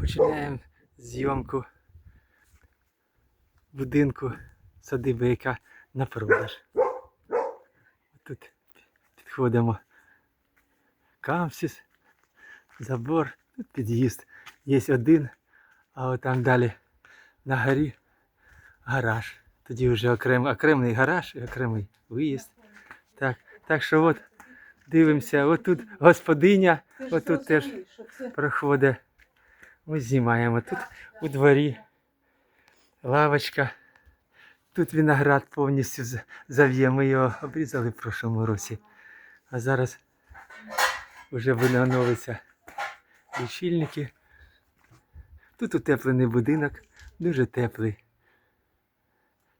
Починаємо зйомку будинку садиби, яка на продаж. Тут підходимо. Камсіс, забор, тут під'їзд. Є один, а от там далі на горі гараж. Тоді вже окрем, окремий гараж і окремий виїзд. Так, так що от дивимося, от тут господиня, Ти ж от тут теж проходить. Ми знімаємо. Тут у дворі лавочка. Тут виноград повністю зав'є. Ми його обрізали в прошлому році. А зараз вже виновиться лічильники. Тут утеплений будинок, дуже теплий.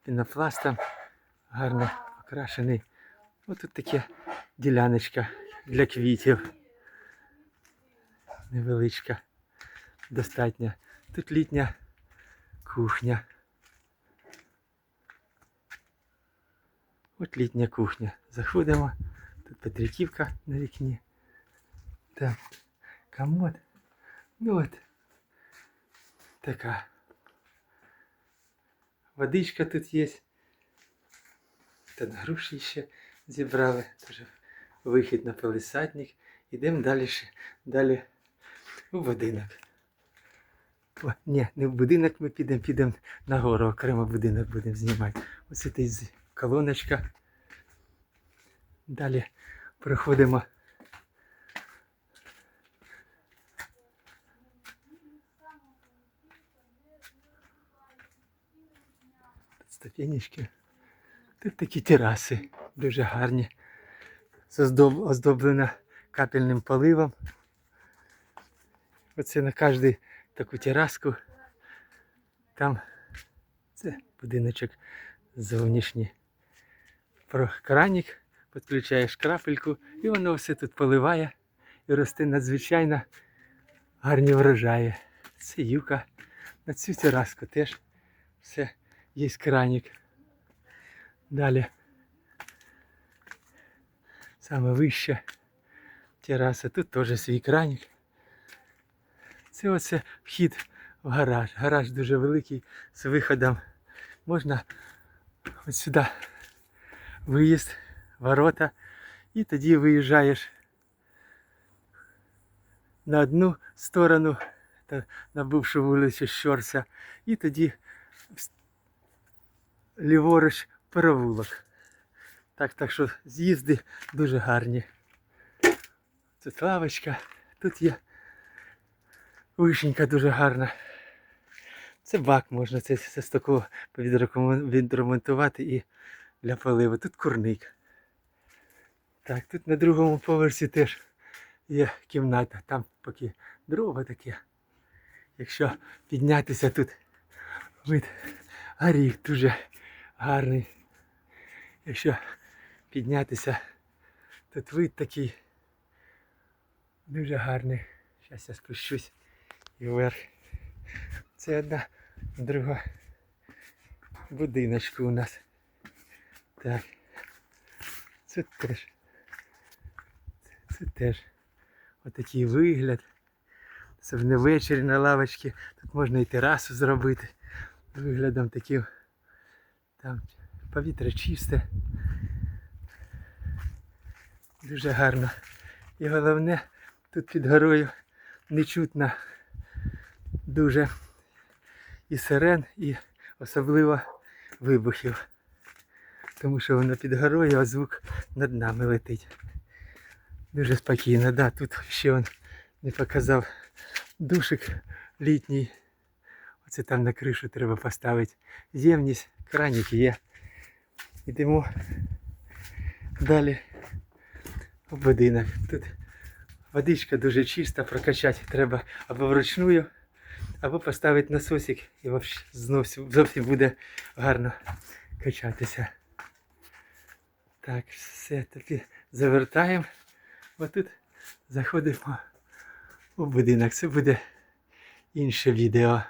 Пінопластом гарно окрашений. Ось тут таке діляночка для квітів. Невеличка. Достатньо. Тут літня кухня. От літня кухня. Заходимо. Тут Петриківка на вікні. Так. Комод. Ну от. Така. Водичка тут є. Тут груші ще зібрали. Тоже вихід на палисадник. Ідемо далі. Далі у будинок. Ні, не в будинок ми підемо, підемо на гору, окремо будинок будемо знімати. Ось це колоночка. Далі проходимо. Тут ступенечки. Тут такі тераси, дуже гарні. Оздоб- Оздоблена капельним поливом. Оце на кожну таку тераску. Там це будиночок зовнішній. Про кранік, підключаєш крапельку і воно все тут поливає і росте надзвичайно гарні врожаї. Це юка. На цю тераску теж все є кранік. Далі. Саме вище тераса. Тут теж свій кранік. Це оце вхід в гараж. Гараж дуже великий з виходом. Можна ось сюди виїзд, ворота, і тоді виїжджаєш на одну сторону, на бувшу вулицю Щорса, і тоді ліворуч перевулок. Так, так що з'їзди дуже гарні. Тут лавочка, тут є Вишенька дуже гарна. Це бак можна це, це з такого відремонтувати і для поливу. Тут курник. Так, тут на другому поверсі теж є кімната. Там поки дрова таке. Якщо піднятися тут вид горіх дуже гарний. Якщо піднятися, тут вид такий дуже гарний. Зараз я спущусь і вверх. Це одна друга будиночка у нас. Так. Це теж. Це, це теж отакий вигляд. Це в ввечері на лавочці. Тут можна і терасу зробити. Виглядом таким. Там повітря чисте. Дуже гарно. І головне, тут під горою не чутно дуже і сирен, і особливо вибухів. Тому що воно під горою, а звук над нами летить. Дуже спокійно, да, тут ще он не показав душик літній. Оце там на кришу треба поставити. Ємність, краник є. Йдемо далі в будинок. Тут водичка дуже чиста, прокачати треба або вручную, або поставити насосик і зовсім, зовсім буде гарно качатися. Так, все таки завертаємо. Отут заходимо у будинок. Це буде інше відео.